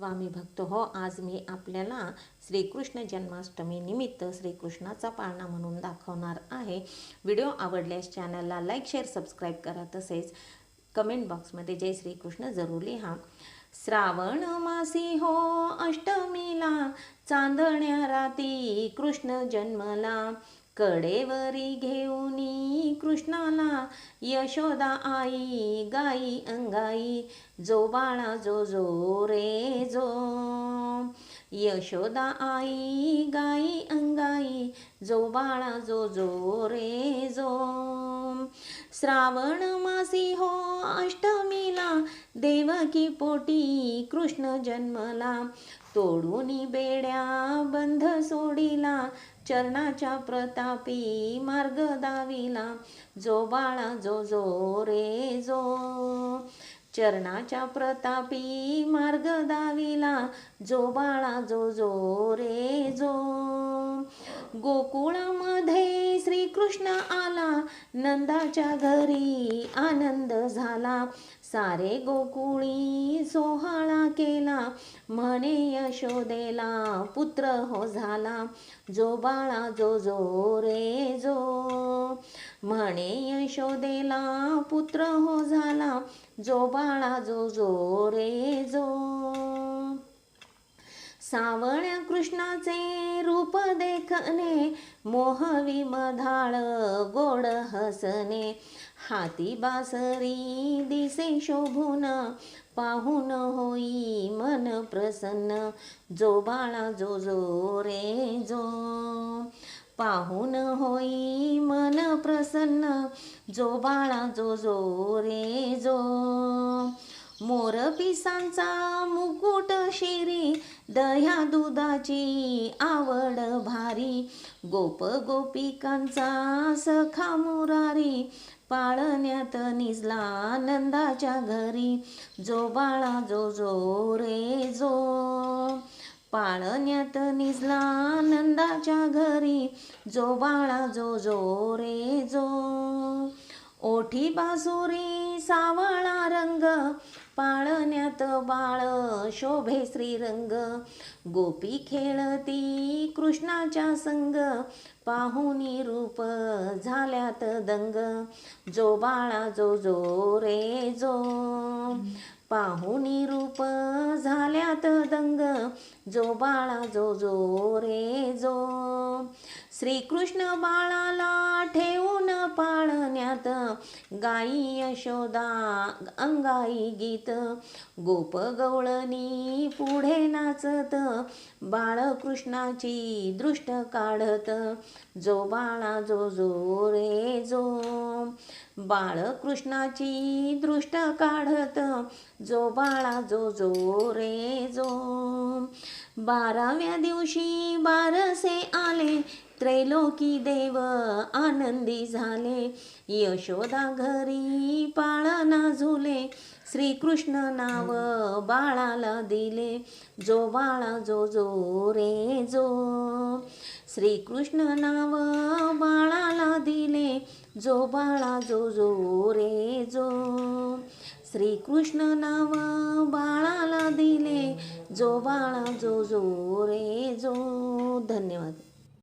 स्वामी भक्त हो आज मी आपल्याला श्रीकृष्ण जन्माष्टमी निमित्त श्रीकृष्णाचा पाळणा म्हणून दाखवणार आहे. व्हिडिओ आवडल्यास चॅनलला लाईक शेअर सबस्क्राईब करा. तसेच कमेंट बॉक्समध्ये जय श्रीकृष्ण जरूर लिहा. श्रावण मासी हो अष्टमीला चांदण्या राती कृष्ण जन्मला. कडेवरी घेऊनी कृष्णाला यशोदा आई गाई अंगाई जो बाळा जो जो रे जो. यशोदा आई गाई अंगाई जो बाळा जो जो रे जो. श्रावण मासी हो अष्टमीला देवकी पोटी कृष्ण जन्मला. तोडूनी बेड्या बंध सोडिला चरणाच्या प्रतापी मार्ग दाविला. जो बाळा जो जो रे जो चरणाच्या प्रतापी मार्ग दाविला. जो बाळा जो जो रे जो गोकुळामध्ये कृष्ण आला. नंदाच्या घरी आनंद झाला. सारे गोकुळी सोहळा केला. म्हणे यशोदेला पुत्र हो झाला. जो बाळा जो जो रे जो. म्हणे यशोदेला पुत्र हो झाला. जो बाळा जो जो रे जो. सावळ्या कृष्णाचे रूप देखणे मोहवी मधाळ गोड हसणे हाती बासरी दिसे शोभून पाहून होई मन प्रसन्न. जो बाळा जो जो रे जो पाहून होई मन प्रसन्न. जो बाळा जो जो रे जो मोर पिसांचा मुकुट शिरी दह्या दुधाची आवड भारी. गोप गोपिकांचा सखा मुरारी पाळण्यात निजला आनंदाच्या घरी. जो बाळा जो जो रे जो पाळण्यात निजला आनंदाच्या घरी. जो बाळा जो जो रे जो ओठी बासुरी सावळा रंग पाळण्यात बाळ शोभे श्रीरंग. गोपी खेळती कृष्णाच्या संग पाहुनी रूप झाल्यात दंग. जो बाळा जो जो रे जो. पाहुनी रूप झाल्यात दंग. जो बाळा जो जो रे जो. श्रीकृष्ण बाळाला ठे गात गाई यशोदा अंगाई गीत. गोप गवळणी पुढे नाचत बाळकृष्णाची दृष्ट काढत. जो बाळा जो जो रे जो. बाळकृष्णाची दृष्ट काढत जो बाळा जो जो रे जो. बाराव्या दिवशी बारसे आले त्रैलोकी देव आनंदी झाले. यशोदा घरी पाळणा झुले. श्रीकृष्ण नाव बाळाला दिले. जो बाळा जो जो रे जो. श्रीकृष्ण नाव बाळाला दिले. जो बाळा जो जो रे जो. श्रीकृष्ण नाव बाळाला दिले. जो बाळा जो जो रे जो. धन्यवाद.